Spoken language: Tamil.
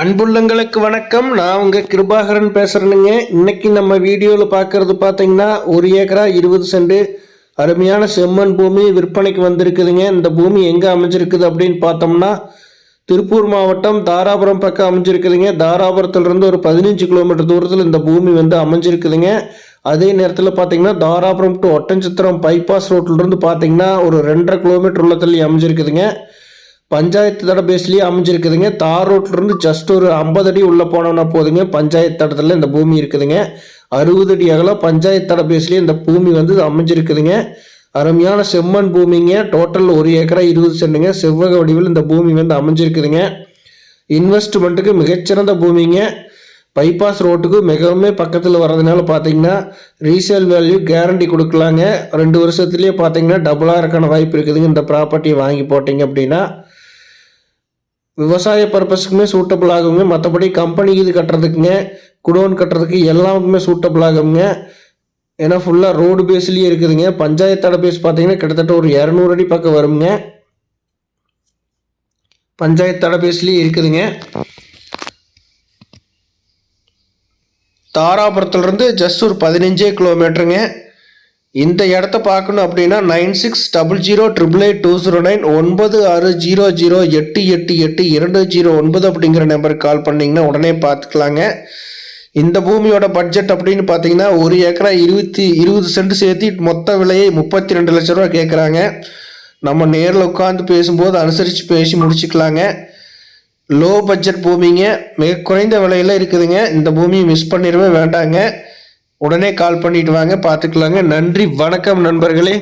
அன்புள்ளங்களுக்கு வணக்கம். நான் உங்க கிருபாகரன் பேசுறேனுங்க. இன்னைக்கு நம்ம வீடியோவில் பார்க்குறது பார்த்தீங்கன்னா ஒரு ஏக்கரா இருபது சென்ட் அருமையான செம்மண் பூமி விற்பனைக்கு வந்திருக்குதுங்க. இந்த பூமி எங்கே அமைஞ்சிருக்குது அப்படின்னு பார்த்தோம்னா திருப்பூர் மாவட்டம் தாராபுரம் பக்கம் அமைஞ்சிருக்குதுங்க. தாராபுரத்துலேருந்து ஒரு பதினஞ்சு கிலோமீட்டர் தூரத்தில் இந்த பூமி வந்து அமைஞ்சிருக்குதுங்க. அதே நேரத்தில் பார்த்தீங்கன்னா தாராபுரம் டு ஒட்டன்சித்திரம் பைபாஸ் ரோட்லேருந்து பார்த்தீங்கன்னா ஒரு ரெண்டரை கிலோமீட்டர் உள்ளத்துலேயும் அமைஞ்சிருக்குதுங்க. பஞ்சாயத்து தட பேஸ்லேயே அமைஞ்சிருக்குதுங்க. தார் ரோட்லேருந்து ஜஸ்ட் ஒரு ஐம்பது அடி உள்ளே போனோம்னா போதுங்க. பஞ்சாயத்து தடத்தில் இந்த பூமி இருக்குதுங்க. அறுபது அடி அகலம் பஞ்சாயத்து தட பேஸ்லேயே இந்த பூமி வந்து அமைஞ்சிருக்குதுங்க. அருமையான செம்மண் பூமிங்க. டோட்டல் ஒரு ஏக்கரா இருபது சென்ட்டுங்க செவ்வக வடிவில் இந்த பூமி வந்து அமைஞ்சிருக்குதுங்க. இன்வெஸ்ட்மெண்ட்டுக்கு மிகச்சிறந்த பூமிங்க. பைபாஸ் ரோட்டுக்கு மிகவும் பக்கத்தில் வர்றதுனால பார்த்தீங்கன்னா ரீசேல் வேல்யூ கேரண்டி கொடுக்கலாங்க. ரெண்டு வருஷத்துலேயே பார்த்தீங்கன்னா டபுளாக இருக்கான வாய்ப்பு இருக்குதுங்க. இந்த ப்ராப்பர்ட்டியை வாங்கி போட்டிங்க அப்படின்னா. விவசாய பர்பஸுக்குமே சூட்டபிள் ஆகுங்க. மற்றபடி கம்பெனி இது கட்டுறதுக்குங்க. குடோன் கட்டுறதுக்கு எல்லாமே சூட்டபிள் ஆகுங்க. ஏன்னா ஃபுல்லாக ரோடு பேஸ்லேயே இருக்குதுங்க. பஞ்சாயத்தோட பேஸ் பார்த்தீங்கன்னா கிட்டத்தட்ட ஒரு இரநூறு அடி பக்கம் வருங்க. பஞ்சாயத்து பேஸ்லேயே இருக்குதுங்க. தாராபுரத்துலேருந்து ஜஸ்ட் ஒரு பதினஞ்சே கிலோமீட்டருங்க இந்த இடத்த பார்க்கணும் அப்படின்னா nine six double zero triple eight two zero nine ஒன்பது ஆறு ஜீரோ ஜீரோ எட்டு எட்டு எட்டு இரண்டு ஜீரோ ஒன்பது அப்படிங்கிற நம்பருக்கு கால் பண்ணிங்கன்னா உடனே பார்த்துக்கலாங்க. இந்த பூமியோட பட்ஜெட் அப்படின்னு பார்த்தீங்கன்னா ஒரு ஏக்கரா இருபத்தி இருபது சென்ட் சேர்த்து மொத்த விலையை முப்பத்தி ரெண்டு லட்ச ரூபா கேட்குறாங்க நம்ம நேரில் உட்காந்து பேசும்போது அனுசரித்து பேசி முடிச்சுக்கலாங்க. லோ பட்ஜெட் பூமிங்க மிக குறைந்த விலையில் இருக்குதுங்க. இந்த பூமியை மிஸ் பண்ணிடவே வேண்டாங்க. உடனே கால் பண்ணிட்டு வாங்க பார்த்துக்கலாங்க நன்றி வணக்கம் நண்பர்களே.